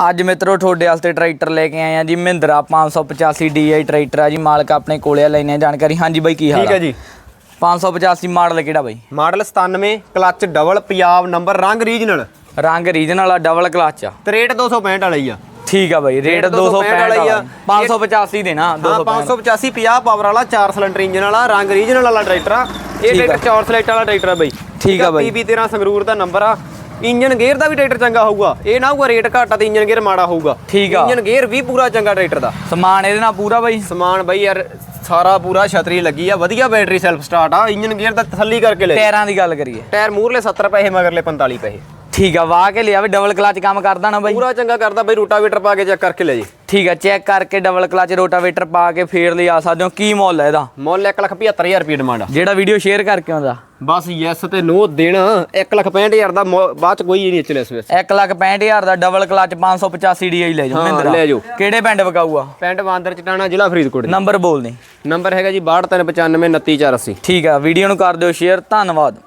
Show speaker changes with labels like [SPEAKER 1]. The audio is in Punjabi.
[SPEAKER 1] ਅੱਜ ਮਿੱਤਰੋ ਤੁਹਾਡੇ ਵਾਸਤੇ ਟਰੈਕਟਰ ਲੈ ਕੇ ਆਏ ਆ ਜੀ ਮਹਿੰਦਰਾ 585 DI ਟਰੈਕਟਰ ਆ ਜੀ ਮਾਲਕ ਆਪਣੇ ਕੋਲੇ ਆ ਲੈਣੇ ਜਾਣਕਾਰੀ। ਹਾਂਜੀ ਬਾਈ ਕੀ ਹਾਲ
[SPEAKER 2] ਠੀਕ ਹੈ ਜੀ।
[SPEAKER 1] 585 ਮਾਡਲ ਕਿਹੜਾ ਬਾਈ?
[SPEAKER 2] Model 97 clutch double Punjab number ਰੰਗ ਰੀਜਨਲ
[SPEAKER 1] ਰੰਗ ਰੀਜਨਲ ਆ ਡਬਲ ਕਲਚ ਆ।
[SPEAKER 2] ਤੇ ਰੇਟ 265 ਵਾਲਾ ਹੀ ਆ।
[SPEAKER 1] ਠੀਕ ਆ ਬਾਈ ਰੇਟ
[SPEAKER 2] ਰੇਟ
[SPEAKER 1] 265
[SPEAKER 2] ਵਾਲਾ ਹੀ ਆ।
[SPEAKER 1] 585 ਦੇਣਾ
[SPEAKER 2] ਹਾਂ
[SPEAKER 1] 265
[SPEAKER 2] 585 50 ਪਾਵਰ ਵਾਲਾ 4 ਸਿਲੰਡਰ ਇੰਜਨ ਵਾਲਾ ਰੰਗ ਰੀਜਨਲ ਵਾਲਾ ਟਰੈਕਟਰ ਆ। ਇਹ। ਟਰੈਕਟਰ ਚੌਰ ਸਲੇਟ ਵਾਲਾ ਟਰੈਕਟਰ ਆ ਬਾਈ।
[SPEAKER 1] ਠੀਕ ਆ ਬਾਈ।
[SPEAKER 2] ਪੀਬੀ 13 ਸੰਗਰੂਰ ਦਾ ਨੰਬਰ ਆ। ਇੰਜਨ ਗੇਅਰ ਦਾ ਵੀ ਟਰੈਕਟਰ ਚੰਗਾ ਹੋਊਗਾ। ਇਹ ਨਾ ਹੋਊਗਾ ਰੇਟ ਘੱਟ ਆ ਤੇ ਇੰਜਨ ਗੇਅਰ ਮਾੜਾ ਹੋਊਗਾ।
[SPEAKER 1] ਠੀਕ ਆ।
[SPEAKER 2] ਇੰਜਨ ਗੇਅਰ ਵੀ ਪੂਰਾ ਚੰਗਾ ਟਰੈਕਟਰ ਦਾ।
[SPEAKER 1] ਸਮਾਨ ਇਹਦੇ ਨਾਲ ਪੂਰਾ ਬਾਈ?
[SPEAKER 2] ਸਮਾਨ ਬਾਈ ਯਾਰ ਸਾਰਾ ਪੂਰਾ ਛਤਰੀ ਲੱਗੀ ਆ। ਵਧੀਆ ਬੈਟਰੀ ਸੈਲਫ ਸਟਾਰਟ ਆ। ਇੰਜਨ ਗੇਅਰ ਦਾ ਤਸੱਲੀ ਕਰਕੇ ਲੈ।
[SPEAKER 1] ਟਾਇਰਾਂ ਦੀ ਗੱਲ ਕਰੀਏ।
[SPEAKER 2] ਟਾਇਰ ਮੂਰਲੇ 70 ਪੈਸੇ ਮਗਰਲੇ 45 ਪੈਸੇ।
[SPEAKER 1] ਠੀਕ ਆ ਵਾਹ ਕੇ ਲਿਆ ਵੀ ਡਬਲ ਕਲਚ ਕੰਮ ਕਰਦਾ ਨਾ ਬਾਈ।
[SPEAKER 2] ਪੂਰਾ ਚੰਗਾ ਕਰਦਾ ਬਾਈ ਰੂਟਾਵੇਟਰ ਪਾ ਕੇ ਚੈੱਕ ਕਰਕੇ ਲੈ ਜੀ।
[SPEAKER 1] ਠੀਕ ਆ ਚੈੱਕ ਕਰਕੇ ਡਬਲ ਕਲਚ ਰੋਟਾਵੇਟਰ ਪਾ ਕੇ ਫੇਰ ਲਿਆ ਸਕਦੇ ਹੋ। ਕੀ ਮੁੱਲ ਹੈ ਇਹਦਾ?
[SPEAKER 2] ਮੁੱਲ 175000 ਰੁਪਏ ਡਿਮਾਂਡ ਆ।
[SPEAKER 1] ਜਿਹੜਾ ਵੀਡੀਓ ਸ਼ੇਅਰ ਕਰਕੇ ਆਉਂਦਾ।
[SPEAKER 2] ਬਸ ਯੈਸ ਤੇ ਨੋ ਦੇਣਾ 165000 ਦਾ ਬਾਅਦ ਚ ਕੋਈ ਨਹੀਂ ਚਲੇ ਇਸ ਵੇਸ
[SPEAKER 1] 165000 ਦਾ ਡਬਲ ਕਲਚ 585 DI ਲੈ ਜਾਓ ਮਹਿੰਦਰਾ।
[SPEAKER 2] ਲੈ ਜਾਓ।
[SPEAKER 1] ਕਿਹੜੇ ਪਿੰਡ ਵਕਾਊਗਾ?
[SPEAKER 2] ਪਿੰਡ ਬਾਂਦਰ ਚਟਾਣਾ ਜ਼ਿਲ੍ਹਾ ਫਰੀਦਕੋਟ
[SPEAKER 1] ਨੰਬਰ ਬੋਲ ਦੇ।
[SPEAKER 2] ਨੰਬਰ ਹੈਗਾ ਜੀ 6295 29480
[SPEAKER 1] ਠੀਕ ਆ ਵੀਡੀਓ ਨੂੰ ਕਰ ਦਿਓ ਸ਼ੇਅਰ ਧੰਨਵਾਦ।